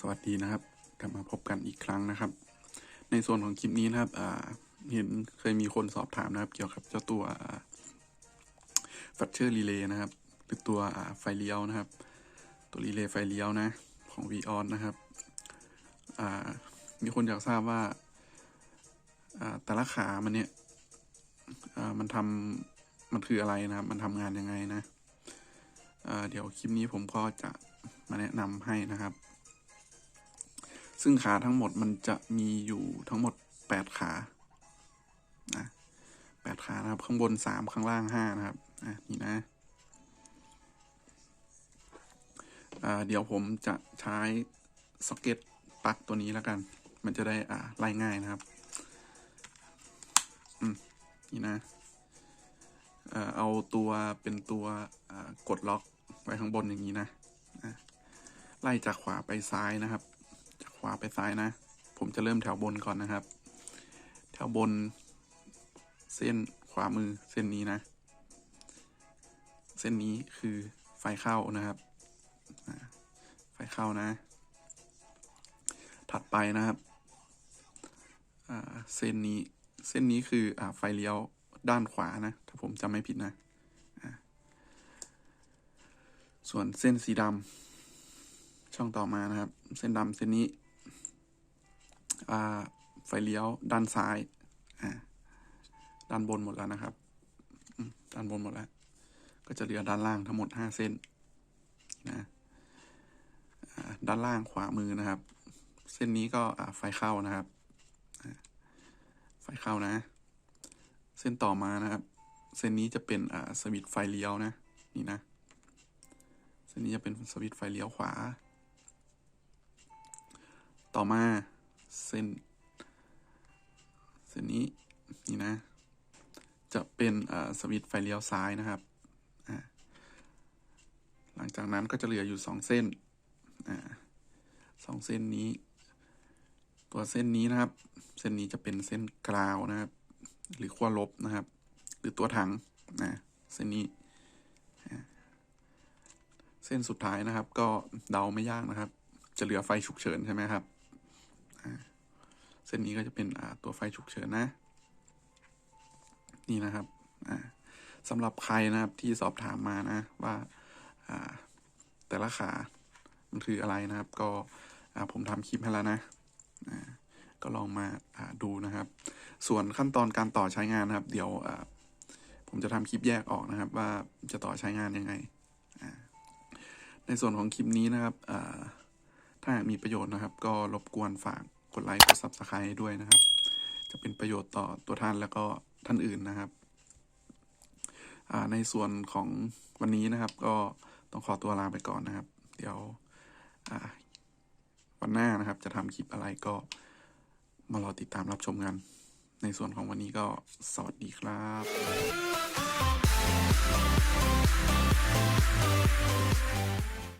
สวัสดีนะครับ กลับมาพบกันอีกครั้งนะครับ ในส่วนของคลิปนี้นะครับเห็นเคยมีคนสอบถามนะครับ เกี่ยวกับเจ้าตัวฟัตเชอร์รีเลย์นะครับหรือตัวไฟเลี้ยวนะครับ ตัวรีเลย์ไฟเลี้ยวนะของ v ีออนนะครับมีคนอยากทราบว่าแต่ละขามันเนี่ยมันทำมันคืออะไรนะครับ มันทำงานยังไงนะเดี๋ยวคลิปนี้ผมก็จะมาแนะนำให้นะครับ ซึ่งขาทั้งหมดมันจะมีอยู่ทั้งหมดแปดขานะแปดขานะครับ ข้างบนสามข้างล่างห้านะครับอะนี่นะเดี๋ยวผมจะใช้ซ็อกเก็ตปลั๊กตัวนี้แล้วกัน มันจะได้อ่าไล่ง่ายนะครับ อืม นี่นะเอาตัวเป็นตัวกดล็อกไว้ข้างบนอย่างนี้นะไล่จากขวาไปซ้ายนะครับ วาไปซ้ายนะ ผมจะเริ่มแถวบนก่อนนะครับ แถวบน เส้นขวามือเส้นนี้นะ เส้นนี้คือไฟเข้านะครับ ไฟเข้านะ ถัดไปนะครับเส้นนี้เส้นนี้คืออไฟเลี้ยวด้านขวานะ ถ้าผมจำไม่ผิดนะ ส่วนเส้นสีดำช่องต่อมานะครับ เส้นดำเส้นนี้ ไฟเลี้ยวด้านซ้าย อ่า ด้านบนหมดแล้วนะครับ ด้านบนหมดแล้ว ก็จะเหลือด้านล่างทั้งหมดห้าเส้น นะด้านล่างขวามือนะครับ เส้นนี้ก็ไฟเข้านะครับ ไฟเข้านะ เส้นต่อมานะครับ เส้นนี้จะเป็นสวิตช์ไฟเลี้ยวนะ นี่นะ เส้นนี้จะเป็นสวิตช์ไฟเลี้ยวขวา ต่อมา เส้น เส้นนี้นี่นะ จะเป็นสวิตไฟเลี้ยวซ้ายนะครับ หลังจากนั้นก็จะเหลืออยู่สองเส้นอสองเส้นนี้ ตัวเส้นนี้นะครับ เส้นนี้จะเป็นเส้นกราวนะครับ หรือขั้วลบนะครับ หรือตัวถังนะเส้นนี้เส้นสุดท้ายนะครับ ก็เดาไม่ยากนะครับ จะเหลือไฟฉุกเฉินใช่ไหมครับ เส้นนี้ก็จะเป็นตัวไฟฉุกเฉินนะ นี่นะครับสำหรับใครนะครับที่สอบถามมานะว่าาแต่ละขามันคืออะไรนะครับ ก็ผมทำคลิปให้แล้วนะก็ลองมาาดูนะครับ ส่วนขั้นตอนการต่อใช้งานนะครับ เดี๋ยวผมจะทำคลิปแยกออกนะครับ ว่าจะต่อใช้งานยังไง ในส่วนของคลิปนี้นะครับถ้ามีประโยชน์นะครับ ก็รบกวนฝาก กดไลค์กด subscribe ด้วยนะครับ จะเป็นประโยชน์ต่อตัวท่านแล้วก็ท่านอื่นนะครับ ในส่วนของวันนี้นะครับ ก็ต้องขอตัวลาไปก่อนนะครับ เดี๋ยววันหน้านะครับจะทำคลิปอะไรก็มารอติดตามรับชมกัน ในส่วนของวันนี้ก็สวัสดีครับ